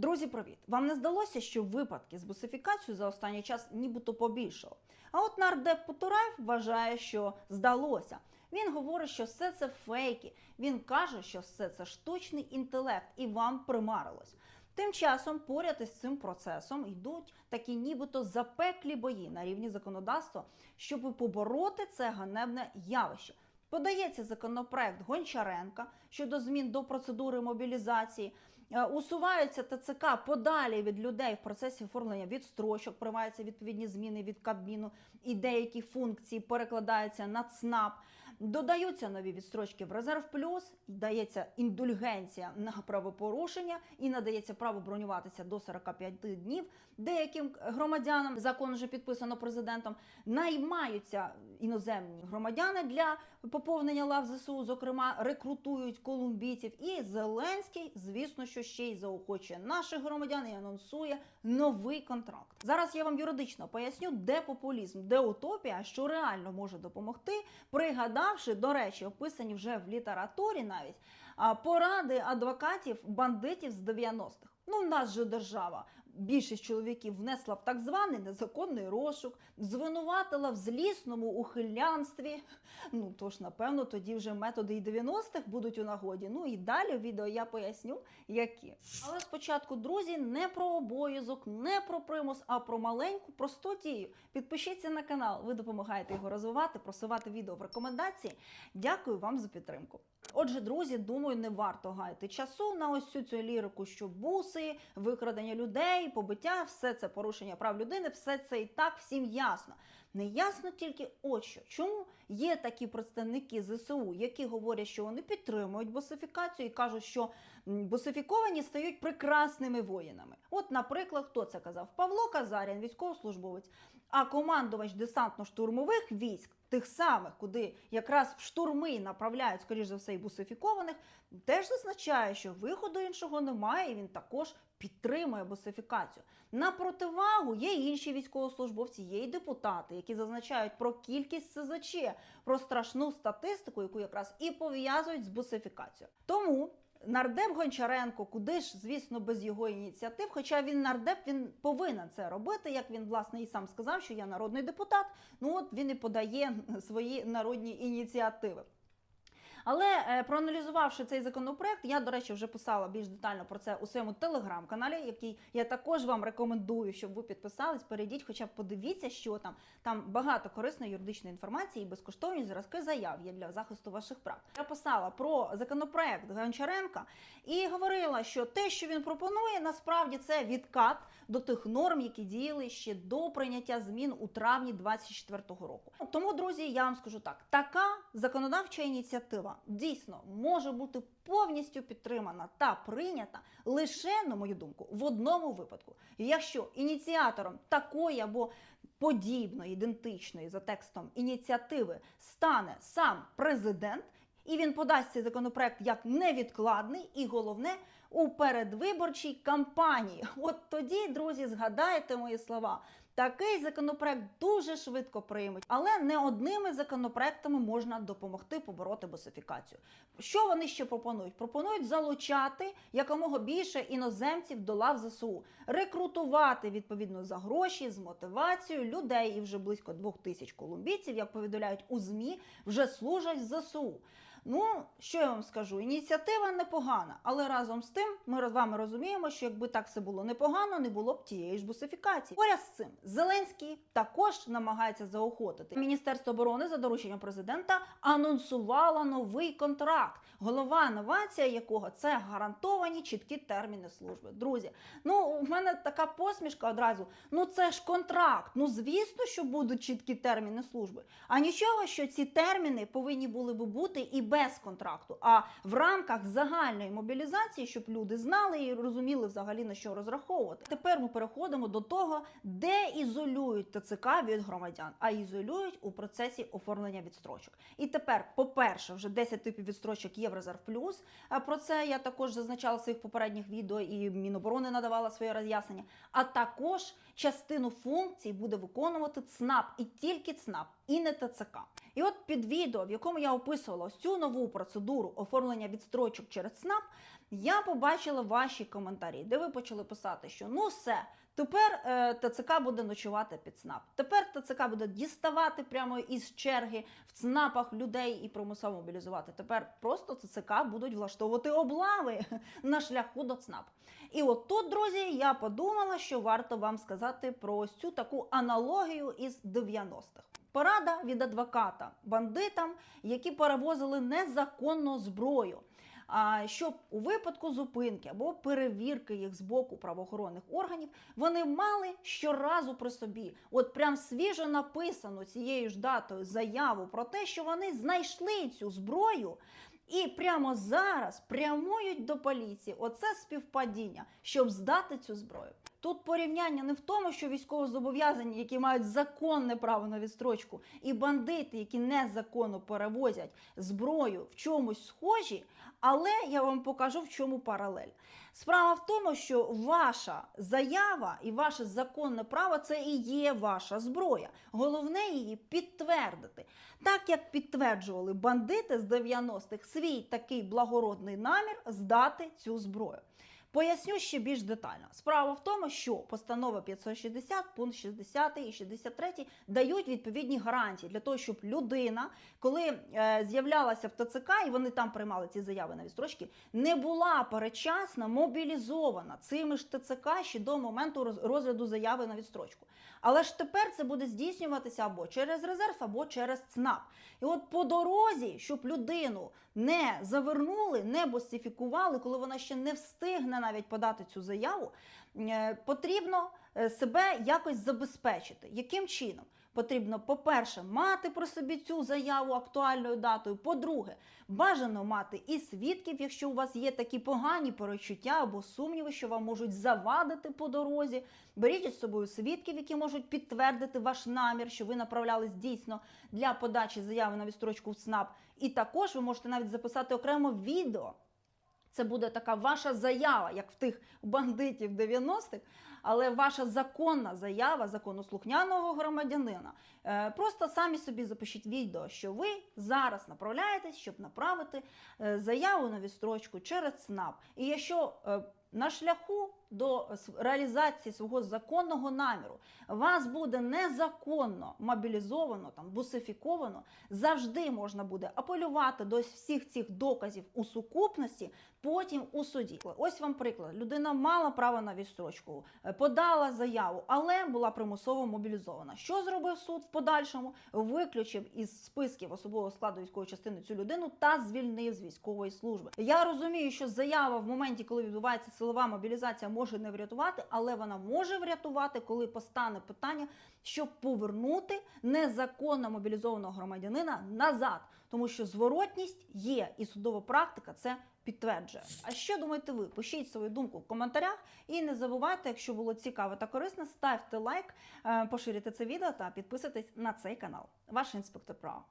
Друзі, привіт! Вам не здалося, що випадки з бусифікацією за останній час нібито побільшало? А от нардеп Потураєв вважає, що здалося. Він говорить, що все це фейки. Він каже, що все це штучний інтелект, і вам примарилось. Тим часом поряд із цим процесом йдуть такі нібито запеклі бої на рівні законодавства, щоб побороти це ганебне явище. Подається законопроект Гончаренка щодо змін до процедури мобілізації. Е, Усуваються ТЦК подалі від людей в процесі оформлення відстрочок, приймаються відповідні зміни від Кабміну, і деякі функції перекладаються на ЦНАП. Додаються нові відстрочки в резерв плюс, дається індульгенція на правопорушення і надається право бронюватися до 45 днів. Деяким громадянам закон вже підписано президентом. Наймаються іноземні громадяни для поповнення лав ЗСУ, зокрема, рекрутують колумбійців. І Зеленський, звісно, що ще й заохочує наших громадян і анонсує новий контракт. Зараз я вам юридично поясню, де популізм, де утопія, що реально може допомогти, пригадавши, до речі, описані вже в літературі навіть поради адвокатів бандитів з 90-х. Ну, в нас же держава. Більшість чоловіків внесла в так званий незаконний розшук, звинуватила в злісному ухилянстві. Ну тож, напевно, тоді вже методи і 90-х будуть у нагоді. Ну і далі в відео я поясню, які. Але спочатку, друзі, не про обов'язок, не про примус, а про маленьку просту дію. Підпишіться на канал, ви допомагаєте його розвивати, просувати відео в рекомендації. Дякую вам за підтримку. Отже, друзі, думаю, не варто гаяти часу на ось цю цю лірику, що буси, викрадення людей, побиття, все це порушення прав людини, все це і так всім ясно. Не ясно тільки от що. Чому є такі представники ЗСУ, які говорять, що вони підтримують босифікацію і кажуть, що босифіковані стають прекрасними воїнами. От, наприклад, хто це казав? Павло Казарян, військовослужбовець, а командувач десантно-штурмових військ. Тих самих, куди якраз в штурми направляють, скоріш за все, і бусифікованих, теж зазначає, що виходу іншого немає, і він також підтримує бусифікацію. На противагу є інші військовослужбовці, є й депутати, які зазначають про кількість СЗЧ, про страшну статистику, яку якраз і пов'язують з бусифікацією. Тому Нардеп Гончаренко, куди ж, звісно, без його ініціатив. Хоча він нардеп, він повинен це робити. Як він власне і сам сказав, що я народний депутат. Ну от він і подає свої народні ініціативи. Але е, проаналізувавши цей законопроект, я, до речі, вже писала більш детально про це у своєму телеграм-каналі, який я також вам рекомендую, щоб ви підписались. Перейдіть, хоча б подивіться, що там. Там багато корисної юридичної інформації і безкоштовні зразки заяв є для захисту ваших прав. Я писала про законопроект Гончаренка і говорила, що те, що він пропонує, насправді це відкат до тих норм, які діяли ще до прийняття змін у травні 2024 року. Тому, друзі, я вам скажу так: така законодавча ініціатива дійсно може бути повністю підтримана та прийнята лише, на мою думку, в одному випадку. Якщо ініціатором такої або подібної, ідентичної за текстом ініціативи стане сам президент. І він подасть цей законопроект як невідкладний, і головне у передвиборчій кампанії. От тоді, друзі, згадайте мої слова. Такий законопроект дуже швидко приймуть, але не одними законопроектами можна допомогти побороти босифікацію. Що вони ще пропонують? Пропонують залучати якомога більше іноземців до лав ЗСУ, рекрутувати відповідно за гроші з мотивацією людей. І вже близько двох тисяч колумбійців, як повідомляють у змі, вже служать в ЗСУ. Ну, що я вам скажу? Ініціатива непогана, але разом з тим ми з вами розуміємо, що якби так все було непогано, не було б тієї ж бусифікації. Поряд з цим Зеленський також намагається заохотити. Міністерство оборони за дорученням президента анонсувало новий контракт, голова інновація якого це гарантовані чіткі терміни служби. Друзі, ну у мене така посмішка одразу. Ну це ж контракт. Ну звісно, що будуть чіткі терміни служби. А нічого, що ці терміни повинні були би бути і без контракту, а в рамках загальної мобілізації, щоб люди знали і розуміли взагалі на що розраховувати. Тепер ми переходимо до того, де ізолюють ТЦК від громадян, а ізолюють у процесі оформлення відстрочок. І тепер, по-перше, вже 10 типів відстрочок є в резерв плюс. А про це я також зазначала в своїх попередніх відео, і Міноборони надавала своє роз'яснення. А також частину функцій буде виконувати ЦНАП і тільки ЦНАП. І не ТЦК. І от під відео, в якому я описувала цю нову процедуру оформлення відстрочок через СНАП, я побачила ваші коментарі, де ви почали писати, що ну все. Тепер е, ТЦК буде ночувати під СНАП. Тепер ТЦК буде діставати прямо із черги в ЦНАПах людей і примусово мобілізувати. Тепер просто ТЦК будуть влаштовувати облави на шляху до ЦНАП. І от тут, друзі, я подумала, що варто вам сказати про цю таку аналогію із 90-х. Порада від адвоката бандитам, які перевозили незаконну зброю. А щоб у випадку зупинки або перевірки їх з боку правоохоронних органів вони мали щоразу при собі, от прям свіжо написано цією ж датою заяву про те, що вони знайшли цю зброю. І прямо зараз прямують до поліції. Оце співпадіння, щоб здати цю зброю. Тут порівняння не в тому, що військовозобов'язані, які мають законне право на відстрочку, і бандити, які незаконно перевозять зброю, в чомусь схожі, але я вам покажу в чому паралель. Справа в тому, що ваша заява і ваше законне право це і є ваша зброя. Головне її підтвердити. Так як підтверджували бандити з 90-х свій такий благородний намір здати цю зброю. Поясню ще більш детально. Справа в тому, що постанова 560, пункт 60 і 63 дають відповідні гарантії для того, щоб людина, коли е, з'являлася в ТЦК і вони там приймали ці заяви на відстрочки, не була передчасно мобілізована цими ж ТЦК ще до моменту розгляду заяви на відстрочку. Але ж тепер це буде здійснюватися або через резерв, або через ЦНАП. І от по дорозі, щоб людину не завернули, не босифікували, коли вона ще не встигне навіть подати цю заяву, е, потрібно себе якось забезпечити. Яким чином? Потрібно, по-перше, мати при собі цю заяву актуальною датою. По-друге, бажано мати і свідків, якщо у вас є такі погані перечуття або сумніви, що вам можуть завадити по дорозі. Беріть із собою свідків, які можуть підтвердити ваш намір, що ви направлялись дійсно для подачі заяви на відстрочку в ЦНАП. І також ви можете навіть записати окремо відео. Це буде така ваша заява, як в тих бандитів 90-х, але ваша законна заява законослухняного громадянина. Е, Просто самі собі запишіть відео, що ви зараз направляєтесь, щоб направити е, заяву на відстрочку через СНАП. І якщо е, на шляху до реалізації свого законного наміру вас буде незаконно мобілізовано, там бусифіковано, завжди можна буде апелювати до всіх цих доказів у сукупності, потім у суді. Ось вам приклад: людина мала право на відстрочку, е, подала заяву, але була примусово мобілізована. Що зробив суд в подальшому? Виключив із списків особового складу військової частини цю людину та звільнив з військової служби. Я розумію, що заява в моменті, коли відбувається силова мобілізація, може не врятувати, але вона може врятувати, коли постане питання, щоб повернути незаконно мобілізованого громадянина назад, тому що зворотність є, і судова практика це підтверджує. А що думаєте ви? Пишіть свою думку в коментарях і не забувайте, якщо було цікаво та корисно, ставте лайк, е, поширюйте це відео та підписуйтесь на цей канал. Ваш інспектор права.